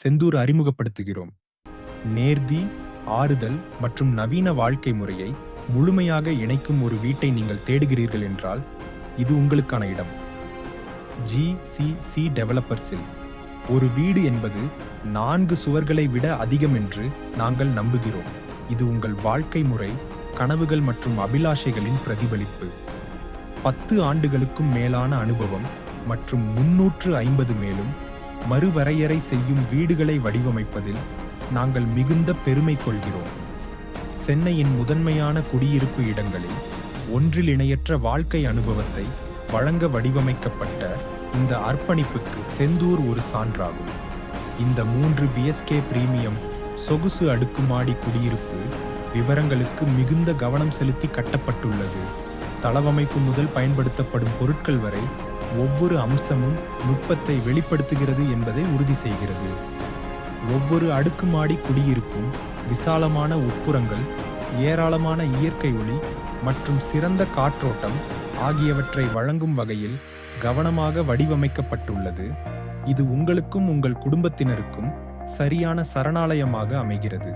செந்தூர் அறிமுகப்படுத்துகிறோம். நேர்தி ஆறுதல் மற்றும் நவீன வாழ்க்கை முறையை முழுமையாக இணைக்கும் ஒரு வீட்டை நீங்கள் தேடுகிறீர்கள் என்றால் இது உங்களுக்கான இடம். ஜிசிசி டெவலப்பர்ஸில் ஒரு வீடு என்பது நான்கு சுவர்களை விட அதிகம் என்று நாங்கள் நம்புகிறோம். இது உங்கள் வாழ்க்கை முறை கனவுகள் மற்றும் அபிலாஷைகளின் பிரதிபலிப்பு. பத்து ஆண்டுகளுக்கும் மேலான அனுபவம் மற்றும் முன்னூற்று ஐம்பது மேலும் மறுவரையறை செய்யும் வீடுகளை வடிவமைப்பதில் நாங்கள் மிகுந்த பெருமை கொள்கிறோம். சென்னையின் முதன்மையான குடியிருப்பு இடங்களில் ஒன்றில் இணையற்ற வாழ்க்கை அனுபவத்தை வழங்க வடிவமைக்கப்பட்ட இந்த அர்ப்பணிப்புக்கு செந்தூர் ஒரு சான்றாகும். இந்த மூன்று பிஎஸ்கே பிரீமியம் சொகுசு அடுக்குமாடி குடியிருப்பு விவரங்களுக்கு மிகுந்த கவனம் செலுத்தி கட்டப்பட்டுள்ளது. தளவமைப்பு முதல் பயன்படுத்தப்படும் பொருட்கள் வரை ஒவ்வொரு அம்சமும் நுட்பத்தை வெளிப்படுத்துகிறது என்பதை உறுதி செய்கிறது. ஒவ்வொரு அடுக்குமாடி குடியிருப்பும் விசாலமான உட்புறங்கள் ஏராளமான இயற்கை ஒளி மற்றும் சிறந்த காற்றோட்டம் ஆகியவற்றை வழங்கும் வகையில் கவனமாக வடிவமைக்கப்பட்டுள்ளது. இது உங்களுக்கும் உங்கள் குடும்பத்தினருக்கும் சரியான சரணாலயமாக அமைகிறது.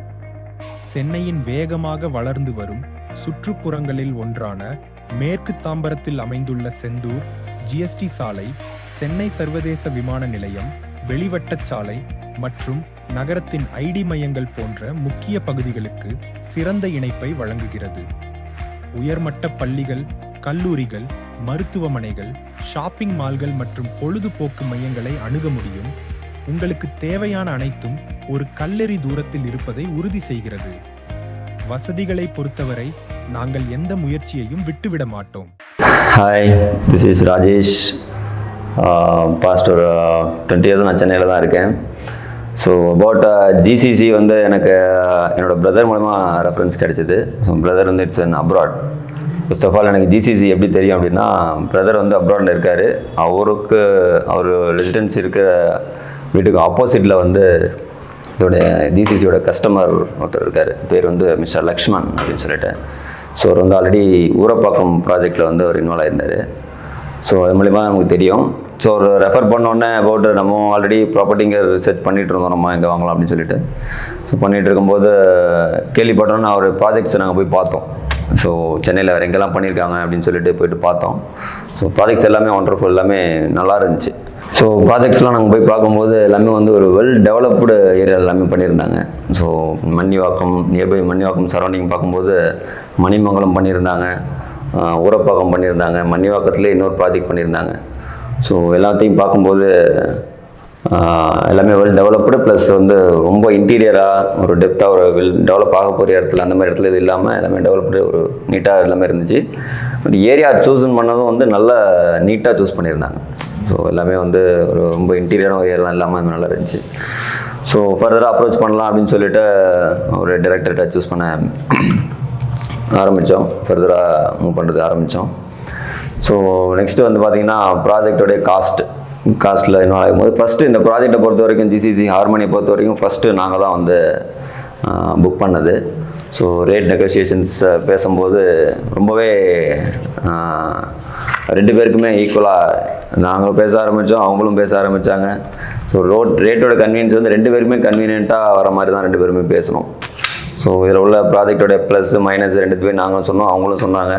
சென்னையின் வேகமாக வளர்ந்து வரும் சுற்றுப்புறங்களில் ஒன்றான மேற்கு தாம்பரத்தில் அமைந்துள்ள செந்தூர் ஜிஎஸ்டி சாலை சென்னை சர்வதேச விமான நிலையம் வெளிவட்டச் சாலை மற்றும் நகரத்தின் ஐடி மையங்கள் போன்ற முக்கிய பகுதிகளுக்கு சிறந்த இணைப்பை வழங்குகிறது. உயர்மட்ட பள்ளிகள் கல்லூரிகள் மருத்துவமனைகள் ஷாப்பிங் மால்கள் மற்றும் பொழுதுபோக்கு மையங்களை அணுக முடியும். உங்களுக்கு தேவையான அனைத்தும் ஒரு கல்லெறி தூரத்தில் இருப்பதை உறுதி செய்கிறது. வசதிகளை பொறுத்தவரை நாங்கள் எந்த முயற்சியையும் விட்டுவிட மாட்டோம். Hi this is Rajesh past ஒரு uh, டுவெண்ட்டி இயர்ஸ் நான் சென்னையில் தான் இருக்கேன். ஸோ அபவுட் ஜிசிசி வந்து எனக்கு என்னோடய என்னோட பிரதர் மூலமாக ரெஃபரன்ஸ் கிடைச்சிது. ஸோ பிரதர் வந்து it's an abroad first of all எனக்கு ஜிசிசி எப்படி தெரியும் அப்படின்னா பிரதர் வந்து அப்ராடில் இருக்கார். அவருக்கு அவர் ரெசிடென்சி இருக்கிற வீட்டுக்கு ஆப்போசிட்டில் வந்து இதோடைய ஜிசிசியோட கஸ்டமர் ஒருத்தர் இருக்கார். பேர் வந்து மிஸ்டர் லக்ஷ்மண் அப்படின்னு சொல்லிட்டு. ஸோ அவர் வந்து ஆல்ரெடி ஊரப்பாக்கம் ப்ராஜெக்டில் வந்து அவர் இன்வால்வ் ஆயிருந்தார். ஸோ அது மூலிமா நமக்கு தெரியும். ஸோ ஒரு ரெஃபர் பண்ணோடனே அபவுட் நம்ம ஆல்ரெடி ப்ராப்பர்ட்டிங்க ரிசர்ச் பண்ணிகிட்டு இருந்தோம். நம்ம எங்கே வாங்கலாம் அப்படின்னு சொல்லிட்டு. ஸோ பண்ணிகிட்டு இருக்கும்போது கேள்விப்பட்டோன்னே அவர் ப்ராஜெக்ட்ஸை நாங்கள் போய் பார்த்தோம். ஸோ சென்னையில் வேறு எங்கெல்லாம் பண்ணியிருக்காங்க அப்படின்னு சொல்லிட்டு போயிட்டு பார்த்தோம். ஸோ ப்ராஜெக்ட்ஸ் எல்லாமே ஒண்டர்ஃபுல் எல்லாமே நல்லா இருந்துச்சு. ஸோ ப்ராஜெக்ட்ஸ்லாம் நாங்கள் போய் பார்க்கும்போது எல்லாமே வந்து ஒரு வெல் டெவலப்டு ஏரியா எல்லாமே பண்ணியிருந்தாங்க. So Mannivakkam nearby Mannivakkam surrounding பார்க்கும்போது மணிமங்கலம் பண்ணியிருந்தாங்க. ஊரப்பாக்கம் பண்ணியிருந்தாங்க. மன்னிவாக்கத்துலேயே இன்னொரு ப்ராஜெக்ட் பண்ணியிருந்தாங்க. ஸோ எல்லாத்தையும் பார்க்கும்போது எல்லாமே வெல் டெவலப்டு ப்ளஸ் வந்து ரொம்ப இன்டீரியராக ஒரு டெப்த்தாக ஒரு வெல் டெவலப் ஆக போகிற இடத்துல அந்த மாதிரி இடத்துல இது இல்லாமல் எல்லாமே டெவலப்டு ஒரு நீட்டாக எல்லாமே இருந்துச்சு. பட் ஏரியா சூஸ் பண்ணதும் வந்து நல்லா நீட்டாக சூஸ் பண்ணியிருந்தாங்க. ஸோ எல்லாமே வந்து ஒரு ரொம்ப இன்டீரியரான ஒரு ஏரியா இல்லாமல் நல்லா இருந்துச்சு. ஸோ ஃபர்தராக அப்ரோச் பண்ணலாம் அப்படின்னு சொல்லிட்டு ஒரு டேரக்டர்கிட்ட சூஸ் பண்ண ஆரம்பித்தோம் ஃபர்தராக மூவ் பண்ணுறது ஆரம்பித்தோம் ஸோ நெக்ஸ்ட்டு வந்து பார்த்தீங்கன்னா ப்ராஜெக்டோடைய காஸ்ட் காஸ்ட்டில் இன்னும் ஆகும்போது ஃபஸ்ட்டு இந்த ப்ராஜெக்டை பொறுத்த வரைக்கும் ஜிசிசி ஹார்மோனியை பொறுத்த வரைக்கும் ஃபஸ்ட்டு நாங்கள் தான் வந்து புக் பண்ணது. ஸோ ரேட் நெகோசியேஷன்ஸ் பேசும்போது ரொம்பவே ரெண்டு பேருக்குமே ஈக்குவலாக நாங்கள் பேச ஆரம்பித்தோம் அவங்களும் பேச ஆரம்பித்தாங்க ஸோ ரோட் ரேட்டோட கன்வீனியன்ஸ் வந்து ரெண்டு பேருமே கன்வீனியண்ட்டாக வர மாதிரி தான் ரெண்டு பேருமே பேசணும். ஸோ இதில் உள்ள ப்ராஜெக்டோட ப்ளஸ் மைனஸ் ரெண்டு பேரும் நாங்களும் சொன்னோம் அவங்களும் சொன்னாங்க.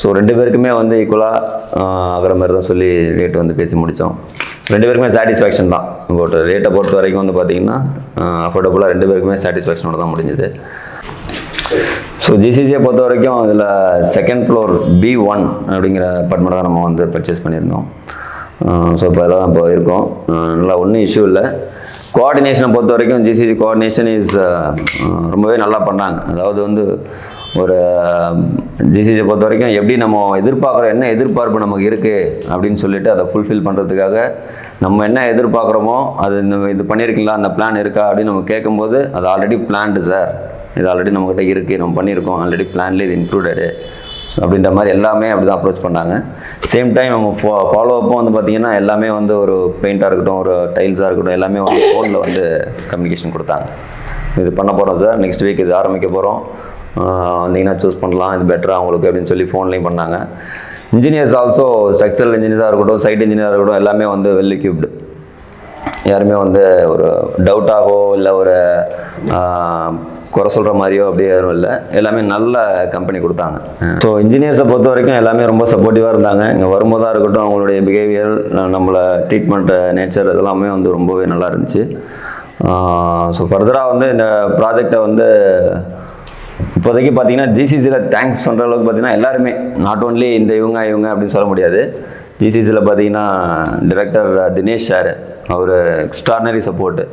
ஸோ ரெண்டு பேருக்குமே வந்து ஈக்குவலாக ஆகிற மாதிரி தான் சொல்லி ரேட் வந்து பேசி முடித்தோம் ரெண்டு பேருக்குமே சாட்டிஸ்ஃபேக்ஷன் தான். பட் ரேட்டை பொறுத்த வரைக்கும் வந்து பார்த்தீங்கன்னா அஃபோர்டபுளாக ரெண்டு பேருக்குமே சாட்டிஸ்ஃபேக்ஷனோட தான் முடிஞ்சுது. ஸோ ஜிசிசியை பொறுத்த வரைக்கும் இதில் செகண்ட் ஃப்ளோர் பி ஒன் அப்படிங்கிற அப்பார்ட்மெண்ட் தான் நம்ம வந்து பர்ச்சேஸ் பண்ணியிருந்தோம். ஸோ இப்போ தான் இப்போ இருக்கோம். நல்லா ஒன்றும் இஷ்யூ இல்லை. கோஆர்டினேஷனை பொறுத்த வரைக்கும் ஜிசிசி கோஆர்டினேஷன் இஸ் ரொம்பவே நல்லா பண்ணாங்க. அதாவது வந்து ஒரு ஜிசிசியை பொறுத்த வரைக்கும் எப்படி நம்ம எதிர்பார்க்குறோம் என்ன எதிர்பார்ப்பு நமக்கு இருக்குது அப்படின்னு சொல்லிட்டு அதை ஃபுல்ஃபில் பண்ணுறதுக்காக நம்ம என்ன எதிர்பார்க்குறோமோ அது இந்த இது பண்ணியிருக்கீங்களா அந்த பிளான் இருக்கா? அப்படின்னு நம்ம கேட்கும்போது அது ஆல்ரெடி பிளான்டு சார் இது ஆல்ரெடி நம்மக்கிட்ட இருக்குது நம்ம பண்ணியிருக்கோம் ஆல்ரெடி பிளான்லேயே இது இன்க்ளூடடு அப்படின்ற மாதிரி எல்லாமே அப்படி தான் அப்ரோச் பண்ணாங்க. சேம் டைம் அவங்க ஃபா ஃபாலோ அப்பும் வந்து பார்த்திங்கன்னா எல்லாமே வந்து ஒரு பெயிண்ட்டாக இருக்கட்டும் ஒரு டைல்ஸாக இருக்கட்டும் எல்லாமே வந்து ஃபோனில் வந்து கம்யூனிகேஷன் கொடுத்தாங்க. இது பண்ண போகிறோம் சார் நெக்ஸ்ட் வீக் இது ஆரம்பிக்க போகிறோம் வந்தீங்கன்னா சூஸ் பண்ணலாம். இது பெட்டராக அவங்களுக்கு அப்படின்னு சொல்லி ஃபோன்லேயும் பண்ணாங்க. இன்ஜினியர்ஸ் ஆல்சோ ஸ்ட்ரக்சரல் இன்ஜினியர்ஸாக இருக்கட்டும் சைட் இன்ஜினியராக இருக்கட்டும் எல்லாமே வந்து வெல் எக்யூப்டு யாருமே வந்து ஒரு டவுட்டாகவோ இல்லை ஒரு குறை சொல்கிற மாதிரியோ அப்படியே யாரும் இல்லை. எல்லாமே நல்ல கம்பெனி கொடுத்தாங்க. ஸோ இன்ஜினியர்ஸை பொறுத்த வரைக்கும் எல்லாமே ரொம்ப சப்போர்ட்டிவாக இருந்தாங்க. இங்கே வரும்போதாக இருக்கட்டும் அவங்களுடைய பிஹேவியர் நம்மளை ட்ரீட்மெண்ட் நேச்சர் இதெல்லாமே வந்து ரொம்பவே நல்லா இருந்துச்சு. ஸோ ஃபர்தராக வந்து இந்த ப்ராஜெக்டை வந்து இப்போதைக்கு பார்த்தீங்கன்னா ஜிசிசியில் தேங்க்ஸ் சொல்கிற அளவுக்கு பார்த்தீங்கன்னா எல்லாருமே நாட் ஓன்லி இந்த இவங்க இவங்க அப்படின்னு சொல்ல முடியாது. ஜிசிசியில் பார்த்தீங்கன்னா டிரெக்டர் தினேஷ் சார் அவர் எக்ஸ்ட்ரானரி சப்போர்ட்டு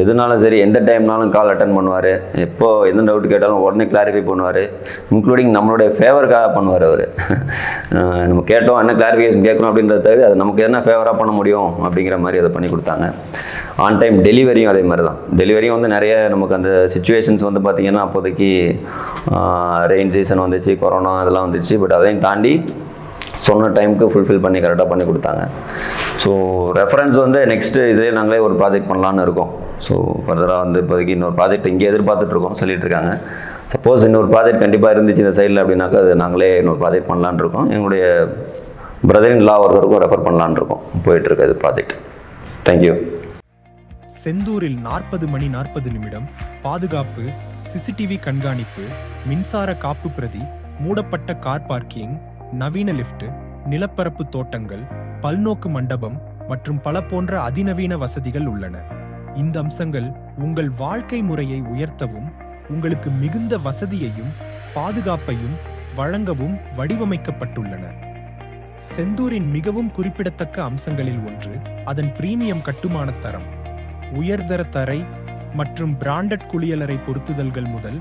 எதுனாலும் சரி எந்த டைம்னாலும் கால் அட்டன் பண்ணுவார். எப்போ எந்த டவுட் கேட்டாலும் உடனே கிளாரிஃபை பண்ணுவார். இன்க்ளூடிங் நம்மளுடைய ஃபேவருக்காக பண்ணுவார் அவர். நம்ம கேட்டோம் என்ன கிளாரிஃபிகேஷன் கேட்கணும் அப்படின்றத தவிர அது நமக்கு என்ன ஃபேவராக பண்ண முடியும் அப்படிங்கிற மாதிரி அதை பண்ணி கொடுத்தாங்க. ஆன் டைம் டெலிவரியும் அதே மாதிரி தான். டெலிவரியும் வந்து நிறைய நமக்கு அந்த சுச்சுவேஷன்ஸ் வந்து பார்த்திங்கன்னா அப்போதைக்கு ரெயின் சீசன் வந்துச்சு கொரோனா அதெல்லாம் வந்துச்சு. பட் அதையும் தாண்டி சொன்ன டைமுக்கு ஃபுல்ஃபில் பண்ணி கரெக்டாக பண்ணி கொடுத்தாங்க. ஸோ ரெஃபரன்ஸ் வந்து நெக்ஸ்ட்டு இதிலே நாங்களே ஒரு ப்ராஜெக்ட் பண்ணலான்னு இருக்கோம். ஸோ ஃபர்தராக வந்து இப்போதைக்கு இன்னொரு ப்ராஜெக்ட் இங்கே எதிர்பார்த்துட்ருக்கோம் சொல்லிகிட்ருக்காங்க சப்போஸ் இன்னொரு ப்ராஜெக்ட் கண்டிப்பாக இருந்துச்சு இந்த சைடில் அப்படின்னாக்கா அது நாங்களே இன்னொரு ப்ராஜெக்ட் பண்ணலான்னு இருக்கோம். எங்களுடைய பிரதரின் லா ஒருத்தருக்கும் ரெஃபர் பண்ணலான்னு இருக்கோம். போயிட்டுருக்கு அது ப்ராஜெக்ட் தேங்க்யூ செந்தூரில் நாற்பது மணி நாற்பது நிமிடம் பாதுகாப்பு சிசிடிவி கண்காணிப்பு மின்சார காப்பு பிரதி மூடப்பட்ட கார் பார்க்கிங் நவீன லிஃப்ட் நிலப்பரப்பு தோட்டங்கள் பல்நோக்கு மண்டபம் மற்றும் பல போன்ற அதிநவீன வசதிகள் உள்ளன. இந்த அம்சங்கள் உங்கள் வாழ்க்கை முறையை உயர்த்தவும் உங்களுக்கு மிகுந்த வசதியையும் பாதுகாப்பையும் வழங்கவும் வடிவமைக்கப்பட்டுள்ளன. செந்தூரின் மிகவும் குறிப்பிடத்தக்க அம்சங்களில் ஒன்று அதன் பிரீமியம் கட்டுமான தரம். உயர்தர தரை மற்றும் பிராண்டட் குளியலறை பொருத்துதல்கள் முதல்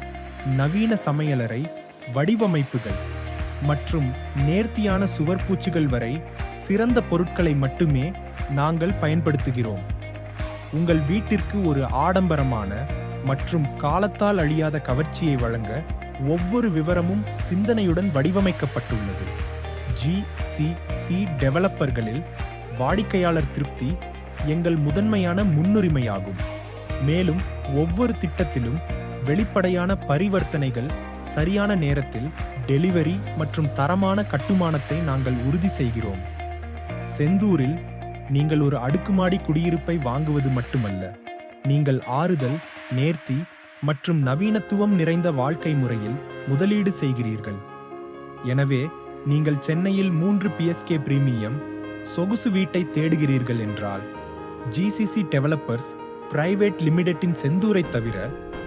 நவீன சமையலறை வடிவமைப்புகள். மற்றும் நேர்த்தியான சுவர் பூச்சுகள் வரை சிறந்த பொருட்களை மட்டுமே நாங்கள் பயன்படுத்துகிறோம். உங்கள் வீட்டிற்கு ஒரு ஆடம்பரமான மற்றும் காலத்தால் அழியாத கவர்ச்சியை வழங்க ஒவ்வொரு விவரமும் சிந்தனையுடன் வடிவமைக்கப்பட்டுள்ளது. ஜி டெவலப்பர்களில் வாடிக்கையாளர் திருப்தி எங்கள் முதன்மையான முன்னுரிமையாகும். மேலும் ஒவ்வொரு திட்டத்திலும் வெளிப்படையான பரிவர்த்தனைகள் சரியான நேரத்தில் டெலிவரி மற்றும் தரமான கட்டுமானத்தை நாங்கள் உறுதி செய்கிறோம். செந்தூரில் நீங்கள் ஒரு அடுக்குமாடி குடியிருப்பை வாங்குவது மட்டுமல்ல. நீங்கள் ஆறுதல் நேர்த்தி மற்றும் நவீனத்துவம் நிறைந்த வாழ்க்கை முறையில் முதலீடு செய்கிறீர்கள். எனவே நீங்கள் சென்னையில் மூன்று பிஎஸ்கே பிரீமியம் சொகுசு வீட்டை தேடுகிறீர்கள் என்றால் ஜிசிசி டெவலப்பர்ஸ் பிரைவேட் லிமிடெட்டின் செந்தூரை தவிர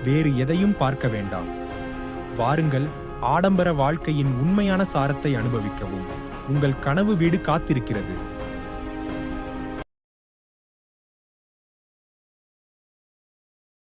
வேறு எதையும் பார்க்க வேண்டாம். வாருங்கள் ஆடம்பர வாழ்க்கையின் உண்மையான சாரத்தை அனுபவிக்கவும். உங்கள் கனவு வீடு காத்திருக்கிறது.